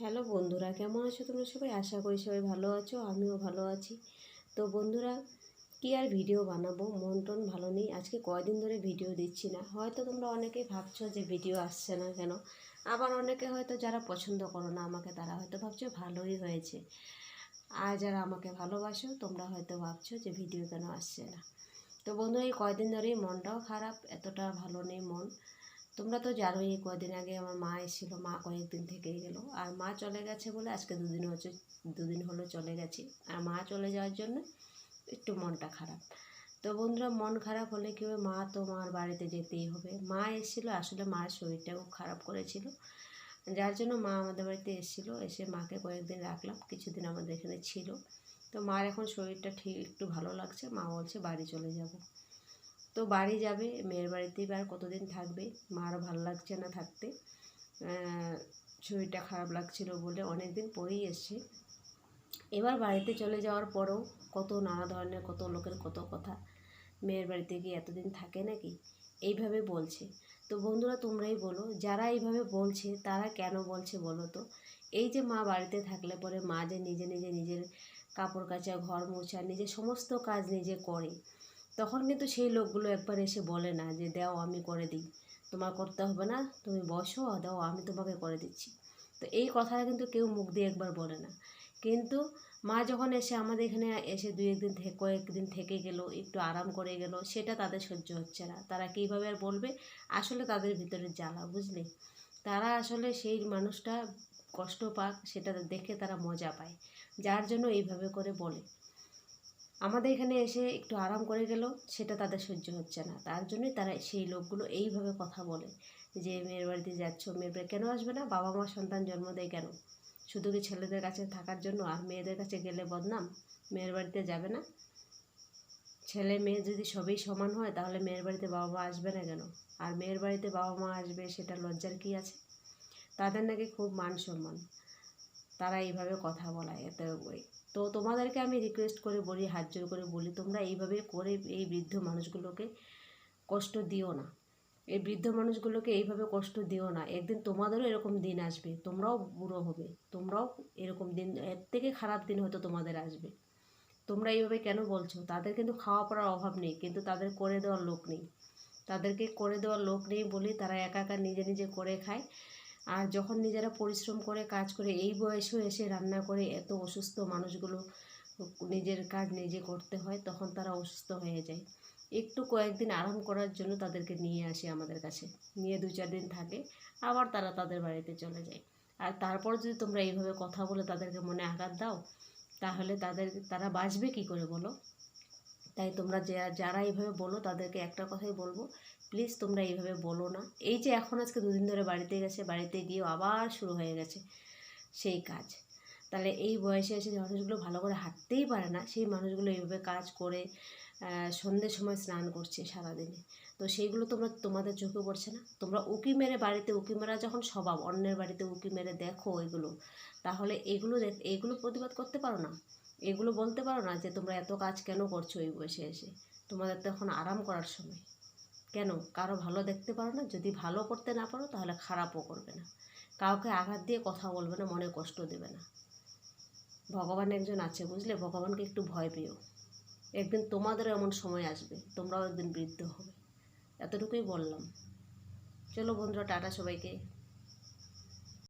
Hello বন্ধুরা, কেমন আছো তোমরা সবাই? আশা করি সবাই ভালো আছো, আমিও ভালো আছি। তো বন্ধুরা, কি আর ভিডিও বানাবো? মন টন ভালো নেই। আজকে কয়দিন ধরে ভিডিও দিচ্ছি না। হয়তো তোমরা অনেকেই ভাবছ যে ভিডিও আসছে না কেন? আবার অনেকে হয়তো যারা পছন্দ করো না আমাকে, তারা হয়তো ভাবছ ভালোই হয়েছে। আর যারা আমাকে ভালোবাসো, তোমরা হয়তো ভাবছ যে ভিডিও কেন আসছে না। তো বন্ধু এই কয়দিন ধরেই মনটাও খারাপ, এতটা ভালো নেই মন। তোমরা তো জানোই কদিন আগে আমার মা এসেছিল, মা কয়েকদিন থেকেই গেলো। আর মা চলে গেছে বলে আজকে দুদিন হচ্ছে, দুদিন হলো চলে গেছে। আর মা চলে যাওয়ার জন্য একটু মনটা খারাপ। তো বন্ধুরা, মন খারাপ হলে কী হবে? মা তো মার বাড়িতে যেতেই হবে। মা এসেছিল, আসলে মার শরীরটা খুব খারাপ করেছিল। যার জন্য মা আমাদের বাড়িতে এসেছিল, এসে মাকে কয়েকদিন রাখলাম, কিছুদিন আমাদের এখানে ছিল। তো মার এখন শরীরটা ঠিক, একটু ভালো লাগছে। মা বলছে বাড়ি চলে যাব। তো বাড়ি যাবে, মেয়ের বাড়িতেই আর কতদিন থাকবে? মারও ভালো লাগছে না থাকতে। শরীরটা খারাপ লাগছিল বলে অনেক দিন পরেই এসছে। এবার বাড়িতে চলে যাওয়ার পরেও কত নানা ধরনের, কত লোকের কত কথা। মেয়ের বাড়িতে গিয়ে এতদিন থাকে নাকি? এইভাবে বলছে। তো বন্ধুরা, তোমরাই বলো, যারা এইভাবে বলছে, তারা কেন বলছে বলো তো? এই যে মা বাড়িতে থাকলে পরে মা যে নিজে নিজে নিজের কাপড় কাচা, ঘর মোছা নিজে সমস্ত কাজ নিজে করে। তখন কিন্তু সেই লোকগুলো একবার এসে বলে না যে, দাও আমি করে দিই। তোমার করতে হবে না, তুমি বসো দাও আমি তোমাকে করে দিচ্ছি। তো এই কথাটা কিন্তু কেউ মুখ দিয়ে একবার বলে না। কিন্তু মা যখন এসে আমাদের এখানে এসে দুই একদিন কয়েকদিন থেকে গেল, একটু আরাম করে গেল, সেটা তাদের সহ্য হচ্ছে না। তারা কীভাবে আর বলবে? আসলে তাদের ভিতরে জ্বালা, বুঝলে? তারা আসলে সেই মানুষটা কষ্ট পাক, সেটা দেখে তারা মজা পায়। যার জন্য এইভাবে করে বলে। আমাদের এখানে এসে একটু আরাম করে গেল, সেটা তাদের সহ্য হচ্ছে না। তার জন্যই তারা সেই লোকগুলো এইভাবে কথা বলে যে, মেয়ের বাড়িতে যাচ্ছ, মেয়ের বাড়ি কেন আসবে না? বাবা মা সন্তান জন্ম দেয় কেন? শুধু কি ছেলেদের কাছে থাকার জন্য আর মেয়েদের কাছে গেলে বদনাম? মেয়ের বাড়িতে যাবে না? ছেলে মেয়ে যদি সবই সমান হয়, তাহলে মেয়ের বাড়িতে বাবা মা আসবে না কেন? আর মেয়ের বাড়িতে বাবা মা আসবে সেটা লজ্জার কি আছে? তাদের নাকি খুব মান সম্মান। তারা এইভাবে কথা বলায়। এতে তো তোমাদেরকে আমি রিকোয়েস্ট করে বলি, হাত জোর করে বলি, তোমরা এইভাবে করে এই বৃদ্ধ মানুষগুলোকে কষ্ট দিও না। এই বৃদ্ধ মানুষগুলোকে এইভাবে কষ্ট দিও না। একদিন তোমাদেরও এরকম দিন আসবে, তোমরাও বুড়ো হবে, তোমরাও এরকম দিন, এর থেকে খারাপ দিন হয়তো তোমাদের আসবে। তোমরা এইভাবে কেন বলছো? তাদের কিন্তু খাওয়া পড়ার অভাব নেই, কিন্তু তাদের করে দেওয়ার লোক নেই। তাদেরকে করে দেওয়ার লোক নেই বলে তারা একা একা নিজে নিজে করে খায়। আর যখন নিজেরা পরিশ্রম করে, কাজ করে, এই বয়সেও এসে রান্না করে এত অসুস্থ মানুষগুলো নিজের কাজ নিজে করতে হয়, তখন তারা অসুস্থ হয়ে যায়। একটু কয়েকদিন আরাম করার জন্য তাদেরকে নিয়ে আসে আমাদের কাছে। নিয়ে দু চার দিন থাকে, আবার তারা তাদের বাড়িতে চলে যায়। আর তারপর যদি তোমরা এইভাবে কথা বলে তাদেরকে মনে আঘাত দাও, তাহলে তাদের, তারা বাঁচবে কি করে বলো? তাই তোমরা যারা এইভাবে বলো তাদেরকে একটা কথাই বলব প্লিজ তোমরা এইভাবে বলো না। এই যে এখন আজকে দুদিন ধরে বাড়িতে গেছে, বাড়িতে গিয়েও আবার শুরু হয়ে গেছে সেই কাজ। তাহলে এই বয়সে এসে যে মানুষগুলো ভালো করে হাঁটতেই পারে না, সেই মানুষগুলো এইভাবে কাজ করে সন্ধ্যের সময় স্নান করছে সারাদিনে। তো সেইগুলো তোমরা, তোমাদের চোখে পড়ছে না। তোমরা উকি মেরে বাড়িতে, উকি মেরা যখন স্বভাব, অন্যের বাড়িতে উকি মেরে দেখো এগুলো, তাহলে এগুলো এগুলো প্রতিবাদ করতে পারো না। এগুলো বলতে পারো না যে তোমরা এত কাজ কেন করছ এই বয়সে এসে? তোমাদের তো এখন আরাম করার সময়। কেন? কারও ভালো দেখতে পারো না, যদি ভালো করতে না পারো, তাহলে খারাপও করবে না। কাউকে আঘাত দিয়ে কথা বলবে না, মনে কষ্ট দেবে না। ভগবান একজন আছে, বুঝলে? ভগবানকে একটু ভয় পেও। একদিন তোমাদেরও এমন সময় আসবে, তোমরাও একদিন বৃদ্ধ হবে। এতটুকুই বললাম। চলো বন্ধুরা, টাটা সবাইকে।